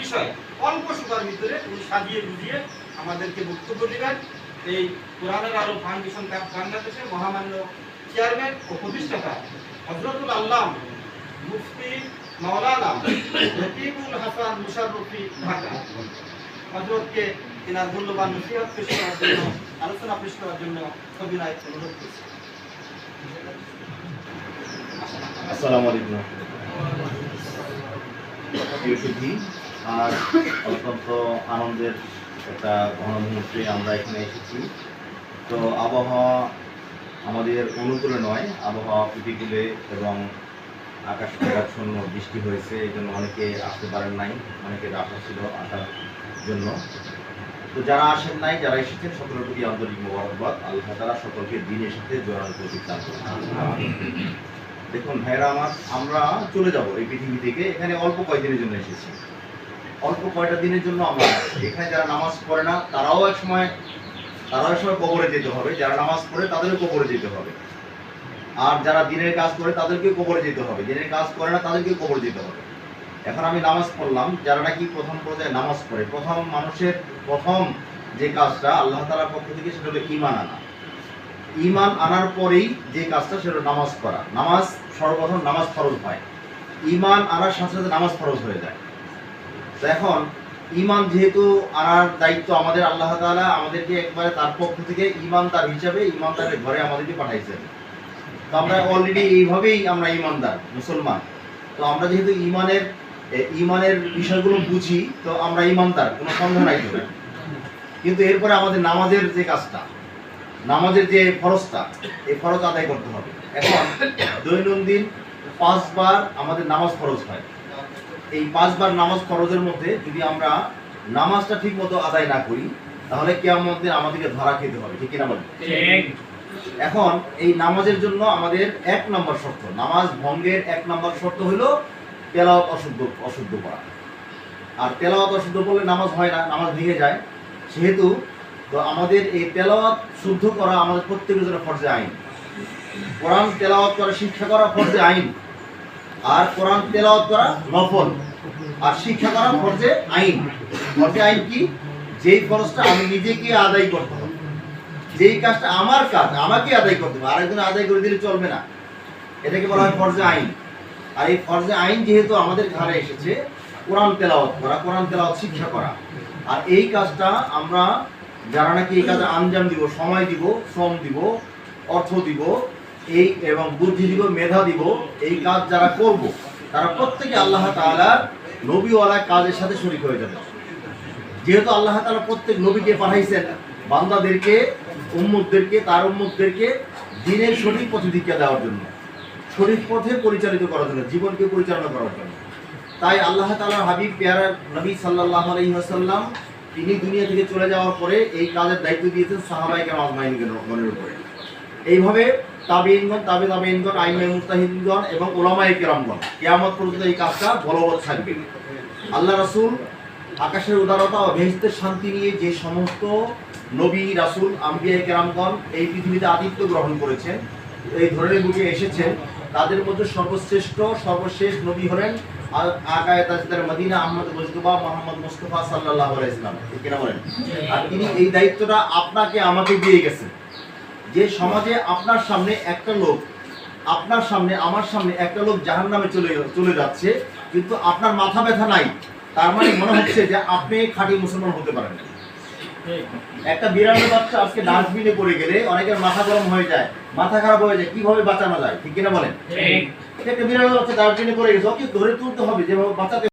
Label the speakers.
Speaker 1: বিষয়। অল্প সময়ের ভিতরে সাজিয়ে বুঝিয়ে আমাদেরকে বক্তব্য দিবেন এই কোরআনের আলো ফাউন্ডেশন বাংলাদেশের মহামান্য চেয়ারম্যান ও প্রতিষ্ঠাতা হজরতুল আল্লাম মুফতি মাওলানা রকিবুল হাসান মুশাররফি ঢাকা। হজরতকে তিনার মূল্যবান নসিহত পেশ করার জন্য, আলোচনা পেশ করার জন্য সবিনয় অনুরোধ করছি।
Speaker 2: আসসালামু আলাইকুম। প্রিয় সুধী আর অত্যন্ত আনন্দের একটা ঘন মুহূর্তে আমরা এখানে এসেছি। তো আবহাওয়া আমাদের অনুকূলে নয়, আবহাওয়া প্রতিকূলে এবং আকাশ মেঘাচ্ছন্ন বৃষ্টি হয়েছে এই জন্য অনেকে আসতে পারেন নাই অনেকের আশা ছিল আসার জন্য। তো যারা আসেন নাই, যারা এসেছেন, সকলের প্রতি আন্তরিক মোবারকবাদ। আল্লাহ তারা সকলকে দিনের সাথে দান করুন। দেখুন ভাইরা আমার, আমরা চলে যাব এই পৃথিবী থেকে। এখানে অল্প কয়েকদিনের জন্য এসেছি। অল্প কয়টা দিনের জন্য আমরা। এখানে যারা নামাজ পড়ে না, তারাও এক সময় তারাও সময় কবরে যেতে হবে। যারা নামাজ পড়ে, তাদেরও কবরে যেতে হবে। আর যারা দিনের কাজ করে, তাদেরকে কবরে যেতে হবে। দিনের কাজ করে না, তাদেরকে কবরে যেতে হবে। এখন আমি নামাজ পড়লাম। যারা নাকি প্রথম পর্যায়ে নামাজ পড়ে, প্রথম মানুষের প্রথম যে কাজটা আল্লাহ তালার পক্ষ থেকে, সেটা হলো ইমান আনা। ইমান আনার পরেই যে কাজটা, সেটা নামাজ পড়া। নামাজ সর্বপ্রথম নামাজ ফরজ হয়। ইমান আনার সাথে সাথে নামাজ ফরজ হয়ে যায়। এখন ইমান যেহেতু আনার দায়িত্ব আমাদের আল্লাহ তাআলা, আমাদেরকে একবারে তার পক্ষ থেকে ইমানদার হিসাবে ইমানদারের ঘরে আমাদেরকে পাঠাইছেন। তো আমরা অলরেডি এইভাবেই আমরা ইমানদার মুসলমান। তো আমরা যেহেতু ইমানের ইমানের বিষয়গুলো বুঝি, তো আমরা ইমানদার কোনো সন্দেহ নাই কিন্তু এরপরে আমাদের নামাজের যে কাজটা, নামাজের যে ফরজটা, এই ফরজ আদায় করতে হবে। এখন দৈনন্দিন পাঁচবার আমাদের নামাজ ফরজ হয়। এই পাঁচবার নামাজ ফরজের মধ্যে যদি আমরা নামাজটা ঠিক মতো আদায় না করি তাহলে মধ্যে আমাদেরকে ধরা খেতে হবে ঠিক কিনা বলেন? এখন এই নামাজের জন্য আমাদের এক নম্বর শর্ত নামাজ ভঙ্গের এক নম্বর শর্ত হলো তেলাওয়াত অশুদ্ধ অশুদ্ধ করা। আর তেলাওয়াত অশুদ্ধ করলে নামাজ হয় না নামাজ ভেঙে যায়। সেহেতু তো আমাদের এই তেলাওয়াত শুদ্ধ করা আমাদের প্রত্যেকের জন্য ফরজে আইন। কোরআন তেলাওয়াত করা শিক্ষা করা ফরজে আইন। আর কোরআন তেলাওয়াত করা নফল। আর শিক্ষা করা ফরজে আইন। ফরজে আইন কি? যেই ফরজটা আমি নিজেকে আদায় করতে হবে যেই কাজটা আমার কাজ, আমাকে আদায় করতে হবে। আরেকজন আদায় করে দিলে চলবে না। এটাকে বলা হয় ফরজে আইন। আর এই ফরজে আইন যেহেতু আমাদের ঘরে এসেছে, কোরআন তেলাওয়াত করা, কোরআন তেলাওয়াত শিক্ষা করা। আর এই কাজটা আমরা যারা নাকি এই কাজে আঞ্জাম দিব, সময় দিব, শ্রম দিব, অর্থ দিব এই এবং বুদ্ধি দিব মেধা দিব এই কাজ যারা করব, তারা প্রত্যেকে আল্লাহ তাআলার নবীওয়ালা কাজের সাথে শরিক হয়ে যাবে। যেহেতু আল্লাহ তাআলা প্রত্যেক নবীকে পাঠাইছেন, বান্দাদেরকে, উম্মতদেরকে, তার উম্মতদেরকে দিনের সঠিক পথে দীক্ষা দেওয়ার জন্য, সঠিক পথে পরিচালিত করার জন্য, জীবনকে পরিচালনা করার জন্য। তাই আল্লাহ তাআলার হাবিব, পেয়ারা নবী সাল্লাল্লাহু আলাইহি ওয়াসাল্লাম, তিনি দুনিয়া থেকে চলে যাওয়ার পরে এই কাজের দায়িত্ব দিয়েছেন সাহাবায়ে কেরাম আজমাইনগণের উপরে। এইভাবে তাবেইনগণ তাবে তাবেইনগণ আইমাই মুস্তাহিদগণ এবং কিয়ামত পর্যন্ত এই কাজটা বলবৎ থাকবে। আল্লাহ রাসূল আকাশের উদারতা ও শান্তি নিয়ে যে সমস্ত নবী, রাসূল, আম্বিয়া কেরামগণ এই পৃথিবীতে গ্রহণ করেছেন, এই ধরনের বুকে এসেছেন, তাদের মধ্যে সর্বশ্রেষ্ঠ, সর্বশেষ নবী হলেন আকায়ে তাজদার Medina Ahmad Mujtaba Muhammad Mustafa সাল্লাল্লাহু আলাইহি সাল্লাম। বলেন? আর তিনি এই দায়িত্বটা আপনাকে, আমাকে দিয়ে গেছেন। যে সমাজে আপনার সামনে একটা লোক আপনার সামনে আমার সামনে একটা লোক জাহান নামে চলে চলে যাচ্ছে কিন্তু আপনার মাথা ব্যথা নাই। তার মানে মনে হচ্ছে যে আপনি খাঁটি মুসলমান হতে পারেন। একটা বিড়ালের বাচ্চা আজকে ডাস্টবিনে পড়ে গেলে অনেকের মাথা গরম হয়ে যায় মাথা খারাপ হয়ে যায় কীভাবে বাঁচানো যায়? ঠিক কিনা বলেন? একটা বিড়ালের বাচ্চা ডাস্টবিনে পড়ে গেছে ওকে ধরে তুলতে হবে যেভাবে বাঁচাতে